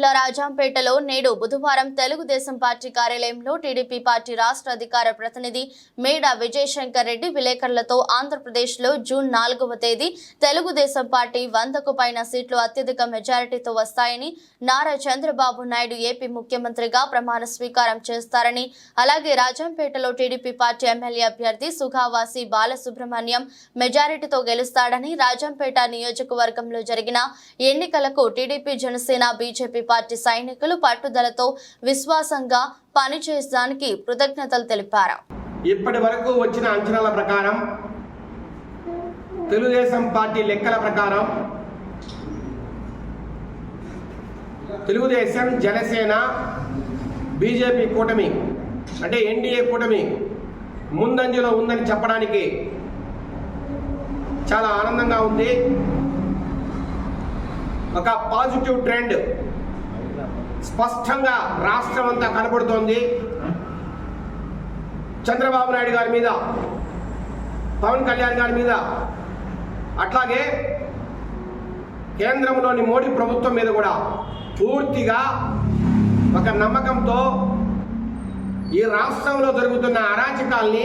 జిల్లా రాజాంపేటలో నేడు బుధవారం తెలుగుదేశం పార్టీ కార్యాలయంలో టీడీపీ పార్టీ రాష్ట్ర అధికార ప్రతినిధి మేడా విజయశంకర్ రెడ్డి విలేకరులతో ఆంధ్రప్రదేశ్లో జూన్ నాలుగవ తేదీ తెలుగుదేశం పార్టీ వందకు పైన సీట్లు అత్యధిక మెజారిటీతో వస్తాయని నారా చంద్రబాబు నాయుడు ఏపీ ముఖ్యమంత్రిగా ప్రమాణ స్వీకారం చేస్తారని అలాగే రాజంపేటలో టీడీపీ పార్టీ ఎమ్మెల్యే అభ్యర్థి సుఖావాసి బాలసుబ్రహ్మణ్యం మెజారిటీతో గెలుస్తాడని రాజంపేట నియోజకవర్గంలో జరిగిన ఎన్నికలకు టీడీపీ జనసేన బీజేపీ పార్టీ సైనికులు పట్టుదలతో విశ్వాసంగా పనిచేయడానికి కృతజ్ఞతలు తెలిపారు. ఇప్పటి వరకు వచ్చిన అంచనాల ప్రకారం తెలుగుదేశం పార్టీ లెక్కల ప్రకారం తెలుగుదేశం జనసేన బీజేపీ కూటమి అంటే ఎన్డీఏ కూటమి ముందంజలో ఉందని చెప్పడానికి చాలా ఆనందంగా ఉంది. ఒక పాజిటివ్ ట్రెండ్ స్పష్టంగా రాష్ట్రం అంతా కనబడుతోంది. చంద్రబాబు నాయుడు గారి మీద పవన్ కళ్యాణ్ గారి మీద. అట్లాగే కేంద్రంలోని మోడీ ప్రభుత్వం మీద కూడా పూర్తిగా ఒక నమ్మకంతో ఈ రాష్ట్రంలో జరుగుతున్న అరాచకాల్ని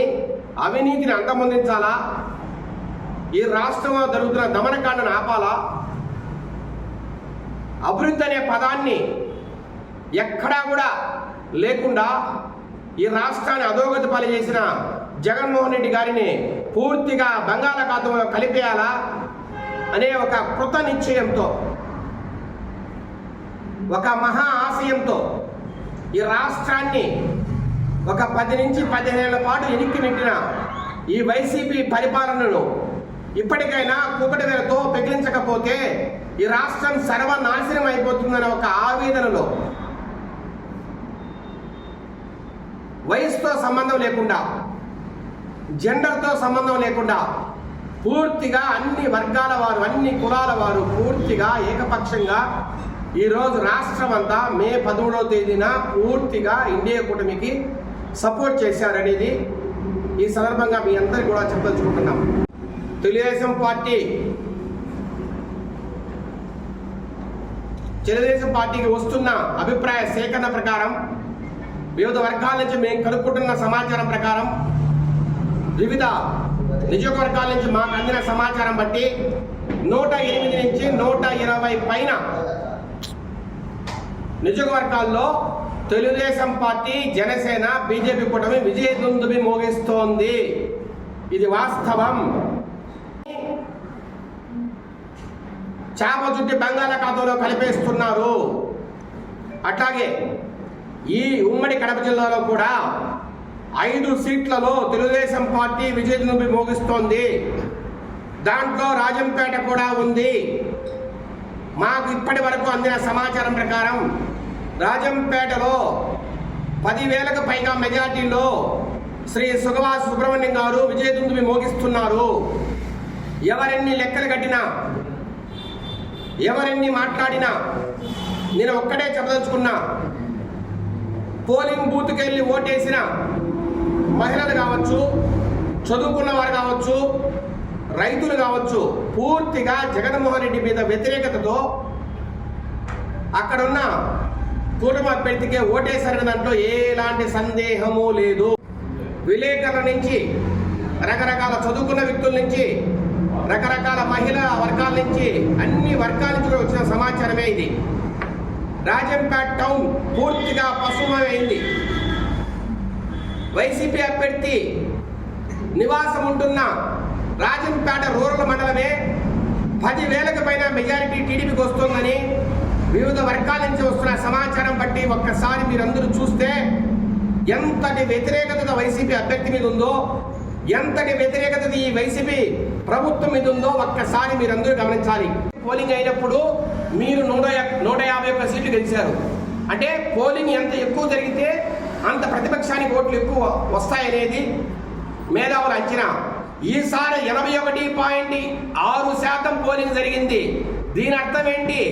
అవినీతిని అంతమొందించాలా? ఈ రాష్ట్రంలో జరుగుతున్న దమనకాండను ఆపాలా? అభివృద్ధి అనే పదాన్ని ఎక్కడా కూడా లేకుండా ఈ రాష్ట్రాన్ని అధోగతి పాలు చేసిన జగన్మోహన్ రెడ్డి గారిని పూర్తిగా బంగాళాఖాతంలో కలిపేయాలా అనే ఒక కృత నిశ్చయంతో ఒక మహా ఆశయంతో ఈ రాష్ట్రాన్ని ఒక పది నుంచి పదిహేనేళ్ళ పాటు ఎనిక్కి నెట్టిన ఈ వైసీపీ పరిపాలనను ఇప్పటికైనా కూకటి పెగిలించకపోతే ఈ రాష్ట్రం సర్వనాశనం అయిపోతుందనే ఒక ఆవేదనలో సంబంధం లేకుండా జెండర్తో సంబంధం లేకుండా పూర్తిగా అన్ని వర్గాల వారు అన్ని కులాల వారు పూర్తిగా ఏకపక్షంగా ఈరోజు రాష్ట్రం అంతా మే పదమూడవ తేదీన పూర్తిగా ఇండియా కూటమికి సపోర్ట్ చేశారనేది ఈ సందర్భంగా మీ అందరికీ కూడా చెప్పదలుచుకుంటున్నాం. తెలుగుదేశం పార్టీ తెలుగుదేశం పార్టీకి వస్తున్న అభిప్రాయ సేకరణ ప్రకారం వివిధ వర్గాల నుంచి మేము కనుక్కుంటున్న సమాచారం ప్రకారం వివిధ నియోజకవర్గాల నుంచి మాకు అందిన సమాచారం బట్టి నూట ఎనిమిది నుంచి నూట ఇరవై పైన నియోజకవర్గాల్లో తెలుగుదేశం పార్టీ జనసేన బీజేపీ కూటమి విజయదుందుబి మోగిస్తోంది. ఇది వాస్తవం. చేప చుట్టి బంగాళాఖాతంలో కలిపేస్తున్నారు. అట్లాగే ఈ ఉమ్మడి కడప జిల్లాలో కూడా ఐదు సీట్లలో తెలుగుదేశం పార్టీ విజయనుభి మోగిస్తోంది. దాంట్లో రాజంపేట కూడా ఉంది. మాకు ఇప్పటి వరకు అందిన సమాచారం ప్రకారం రాజంపేటలో పదివేలకు పైగా మెజార్టీలో శ్రీ సుగవాస్ సుబ్రహ్మణ్యం గారు విజయదుందుమి మోగిస్తున్నారు. ఎవరెన్ని లెక్కలు కట్టినా ఎవరెన్ని మాట్లాడినా నేను ఒక్కడే చెప్పదలుచుకున్నా పోలింగ్ బూత్కి వెళ్ళి ఓటేసిన మహిళలు కావచ్చు చదువుకున్న వారు కావచ్చు రైతులు కావచ్చు పూర్తిగా జగన్మోహన్ రెడ్డి మీద వ్యతిరేకతతో అక్కడున్న కూటమి అభ్యర్థికే ఓటేశారనే దాంట్లో ఎలాంటి సందేహము లేదు. విలేకరుల నుంచి రకరకాల చదువుకున్న వ్యక్తుల నుంచి రకరకాల మహిళా వర్గాల నుంచి అన్ని వర్గాల నుంచి కూడా వచ్చిన సమాచారమే ఇది. రాజంపేట టౌన్ పూర్తిగా పశుమమైంది వైసీపీ అభ్యర్థి నివాసం ఉంటున్న రాజంపేట రూరల్ మండలమే పదివేలకు పైన మెజారిటీ టీడీపీకి వస్తుందని వివిధ వర్గాల నుంచి వస్తున్న సమాచారం బట్టి ఒక్కసారి మీరందరూ చూస్తే ఎంతటి వ్యతిరేకత వైసీపీ అభ్యర్థి మీద ఉందో ఎంతటి వ్యతిరేకత ఈ వైసీపీ ప్రభుత్వం మీద ఉందో ఒక్కసారి మీరందరూ గమనించాలి. పోలింగ్ అయినప్పుడు మీరు నూట నూట యాభై ఒక్క సీట్లు గెలిచారు. అంటే పోలింగ్ ఎంత ఎక్కువ జరిగితే అంత ప్రతిపక్షానికి ఓట్లు ఎక్కువ వస్తాయనేది మేధావుల అంచనా. ఈసారి ఎనభై ఒకటి పాయింట్ ఆరు శాతం పోలింగ్ జరిగింది. దీని అర్థం ఏంటి?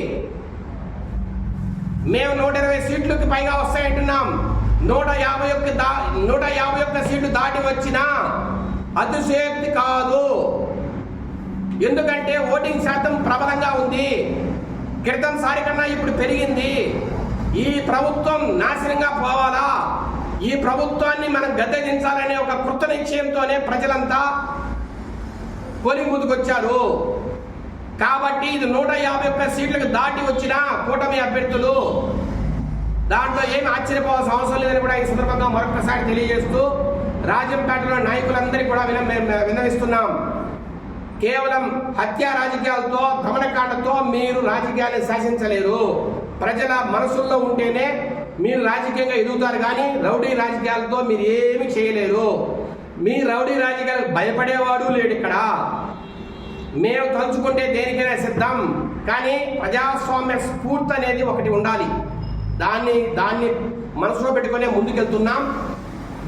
మేము నూట ఇరవై సీట్లకి పైగా వస్తాయంటున్నాం. నూట యాభై ఒక్క దా నూట యాభై ఒక్క సీట్లు దాటి వచ్చినా అతిశయోక్తి కాదు. ఎందుకంటే ఓటింగ్ శాతం ప్రబలంగా ఉంది. క్రితం సారి కన్నా ఇప్పుడు పెరిగింది. ఈ ప్రభుత్వం నాశనంగా పోవాలా? ఈ ప్రభుత్వాన్ని మనం గద్దెదించాలనే ఒక కృత నిశ్చయంతోనే ప్రజలంతా పోలింగ్ ముందుకొచ్చారు కాబట్టి ఇది నూట యాభై ఒక్క సీట్లకు దాటి వచ్చిన కూటమి అభ్యర్థులు. దాంట్లో ఏమి ఆశ్చర్యపోవాల్సిన అవసరం లేదని కూడా ఈ సందర్భంగా మరొకసారి తెలియజేస్తూ రాజంపేటలో నాయకులందరికీ కూడా విన విన్నవిస్తున్నాం. కేవలం హత్యా రాజకీయాలతో దమనకాండతో మీరు రాజకీయాన్ని శాసించలేరు. ప్రజల మనసుల్లో ఉంటేనే మీరు రాజకీయంగా ఎదుగుతారు కానీ రౌడీ రాజకీయాలతో మీరు ఏమి చేయలేరు. మీ రౌడీ రాజకీయాలకు భయపడేవాడు లేడు ఇక్కడ. మేము తలుచుకుంటే దేనికైనా సిద్ధం కానీ ప్రజాస్వామ్య స్ఫూర్తి అనేది ఒకటి ఉండాలి. దాన్ని దాన్ని మనసులో పెట్టుకునే ముందుకెళ్తున్నాం.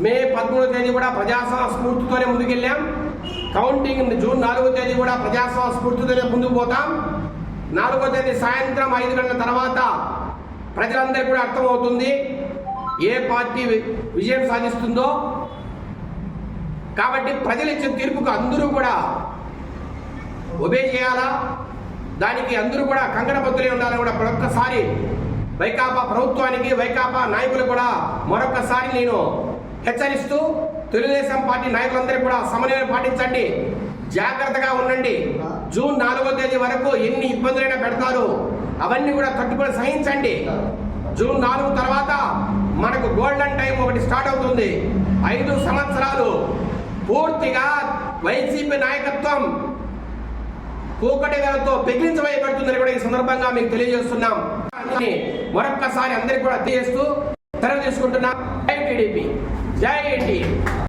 మే పదమూడవ తేదీ కూడా ప్రజాస్వామ్య స్ఫూర్తితోనే ముందుకెళ్ళాం. కౌంటింగ్ జూన్ నాలుగో తేదీ కూడా ప్రజాస్వామ్య స్ఫూర్తితోనే ముందుకు పోతాం. నాలుగో తేదీ సాయంత్రం ఐదు గంటల తర్వాత ప్రజలందరికీ కూడా అర్థమవుతుంది ఏ పార్టీ వి- విజయం సాధిస్తుందో. కాబట్టి ప్రజలు ఇచ్చిన తీర్పుకు అందరూ కూడా ఒబే చేయాలా? దానికి అందరూ కూడా కంకణబద్దులై ఉండాలని కూడా మరొక్కసారి వైకాపా ప్రభుత్వానికి వైకాపా నాయకులు కూడా మరొక్కసారి నేను హెచ్చరిస్తూ తెలుగుదేశం పార్టీ నాయకులందరూ కూడా సమన్వయం పాటించండి. జాగ్రత్తగా ఉండండి. జూన్ నాలుగో తేదీ వరకు ఎన్ని ఇబ్బందులైనా పెడతారు. అవన్నీ కూడా తట్టుకొని సహించండి. జూన్ నాలుగు తర్వాత మనకు గోల్డెన్ టైం ఒకటి స్టార్ట్ అవుతుంది. ఐదు సంవత్సరాలు పూర్తిగా వైసీపీ నాయకత్వం కూకటి పెగిలించబడుతుందని కూడా ఈ సందర్భంగా మీకు తెలియజేస్తున్నాం. అని మరొక్కసారి అందరికీ కూడా తెలియజేస్తూ తెర తీసుకుంటున్నాం. జై టీడీపీ. జై ఎన్డీఏ